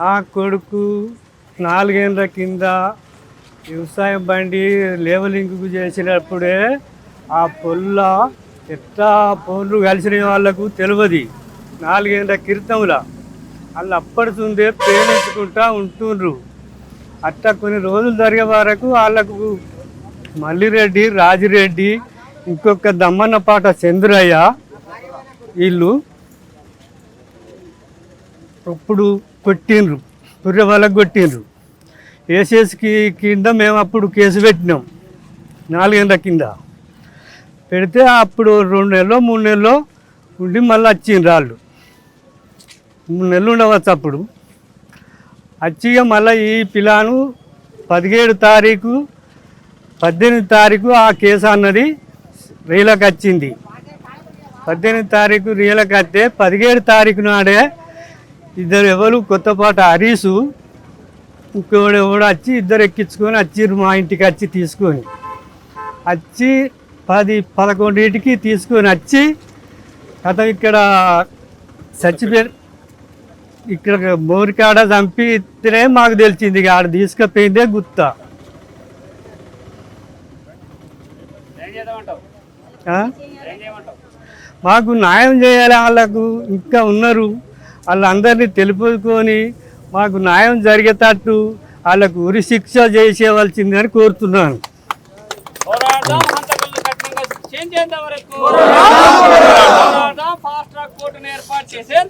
ఆ కొడుకు నాలుగేళ్ళ కింద వ్యవసాయం బండి లేవలింగ్ చేసినప్పుడే ఆ పొల్ల ఎట్లా పౌరులు కలిసిన వాళ్ళకు తెలియదు నాలుగేళ్ళ కీర్తముల వాళ్ళు అప్పటితుందే ప్రేమించుకుంటా ఉంటుండ్రు. అట్లా కొన్ని రోజులు జరిగే వరకు వాళ్ళకు మల్లిరెడ్డి రాజిరెడ్డి ఇంకొక దమ్మన్నపాట చంద్రయ్య వీళ్ళు ఇప్పుడు కొట్టిండ్రు? పుర్రె వాళ్ళకి కొట్టిండ్రు. ఏసీఎస్కి కింద మేము అప్పుడు కేసు పెట్టినాం. నాలుగేళ్ళ కింద. పెడితే అప్పుడు రెండు నెలలో మూడు నెలలో ఉండి మళ్ళీ వచ్చిండ్రు వాళ్ళు. మూడు నెలలు ఉండవచ్చు అప్పుడు. వచ్చి మళ్ళీ ఈ పిలాను పదిహేడు తారీఖు పద్దెనిమిది తారీఖు ఆ కేసు అన్నది రీలకు వచ్చింది. పద్దెనిమిది తారీఖు రీలకు వస్తే పదిహేడు తారీఖు నాడే ఇద్దరు ఎవరు? కొత్తపాట హరీసు. ఇంకోడు ఎవడు వచ్చి ఇద్దరు ఎక్కించుకొని వచ్చిర్రు మా ఇంటికి వచ్చి తీసుకొని వచ్చి పది పదకొండింటికి తీసుకొని వచ్చి కథ ఇక్కడ చచ్చిపోయి ఇక్కడ మోరికాడ చంపితేనే మాకు తెలిసింది ఇక ఆడ తీసుకుపోయిందే గుత్త? మాకు న్యాయం చేయాలి వాళ్ళకు. ఇంకా ఉన్నారు. వాళ్ళందరినీ తెలుపుకొని మాకు న్యాయం జరిగేటట్టు వాళ్ళకు ఉరి శిక్ష చేసేవలసిందని కోరుతున్నాను. ఫాస్ట్ ట్రాక్ కోర్టును ఏర్పాటు చేసేంత